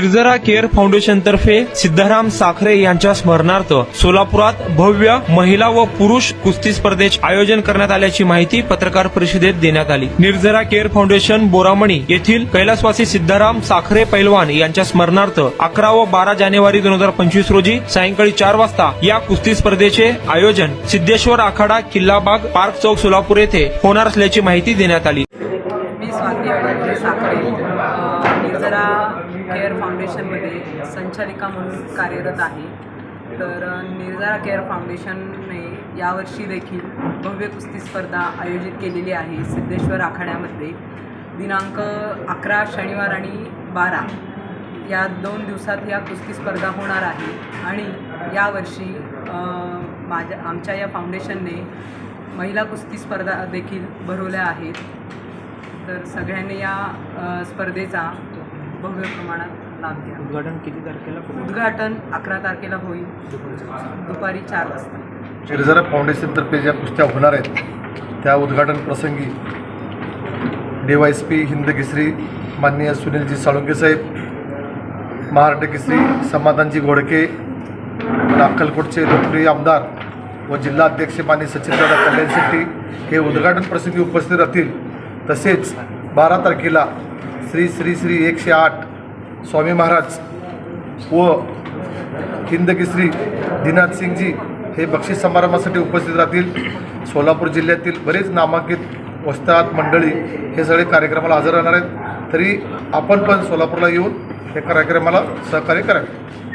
निर्जरा care foundation तर्फे सिद्धाराम साखरे यांच्या स्मरणार्थ सोलापुरात भव्य महिला व पुरुष कुस्ती स्पर्धेचे आयोजन करण्यात आल्याची माहिती पत्रकार परिषदेत देण्यात आली. निर्जरा केअर फाउंडेशन बोरामणी येथील कैलासवासी सिद्धाराम साखरे पैलवान यांच्या स्मरणार्थ अकरा व बारा जानेवारी दोन हजार पंचवीस रोजी सायंकाळी चार वाजता या कुस्ती स्पर्धेचे आयोजन सिद्धेश्वर आखाडा किल्लाबाग पार्क चौक सोलापूर येथे होणार असल्याची माहिती देण्यात आली. अडकले साखरे अ, निर्जरा केअर फाउंडेशनमध्ये संचालिका म्हणून कार्यरत आहे. तर निर्जरा केअर फाउंडेशनने यावर्षी देखील भव्य कुस्ती स्पर्धा आयोजित केलेली आहे सिद्धेश्वर आखाड्यामध्ये. दिनांक अकरा शनिवार आणि बारा या दोन दिवसात या कुस्ती स्पर्धा होणार आहे. आणि यावर्षी माझ्या आमच्या या फाउंडेशनने महिला कुस्ती स्पर्धा देखील भरवल्या आहेत. तर सगळ्यांनी या स्पर्धेचा भव्य प्रमाणात लाभ घ्या. उद्घाटन किती तारखेला? उद्घाटन अकरा तारखेला होईल. दुपारी चार वाजता. निर्जरा फाउंडेशनतर्फे ज्या कुस्त्या होणार आहेत त्या उद्घाटन प्रसंगी D Y S P Hind Kesari माननीय सुनीलजी साळुंके साहेब महाराष्ट्र केसरी समाधानजी घोडके अक्कलकोटचे लोकप्रिय आमदार व जिल्हाध्यक्ष मान्य सचिनदादा कल्याण शेट्टी हे उद्घाटन प्रसंगी उपस्थित राहतील. तसेच बारा तारखेला श्री श्री श्री एकशे आठ स्वामी महाराज व हिंदकेसरी दिनाथ सिंगजी हे बक्षीस समारंभासाठी उपस्थित राहतील. सोलापूर जिल्ह्यातील बरेच नामांकित वस्तात मंडळी हे सगळे कार्यक्रमाला हजर राहणार आहेत. तरी आपण पण सोलापूरला येऊन या कार्यक्रमाला सहकार्य करावे.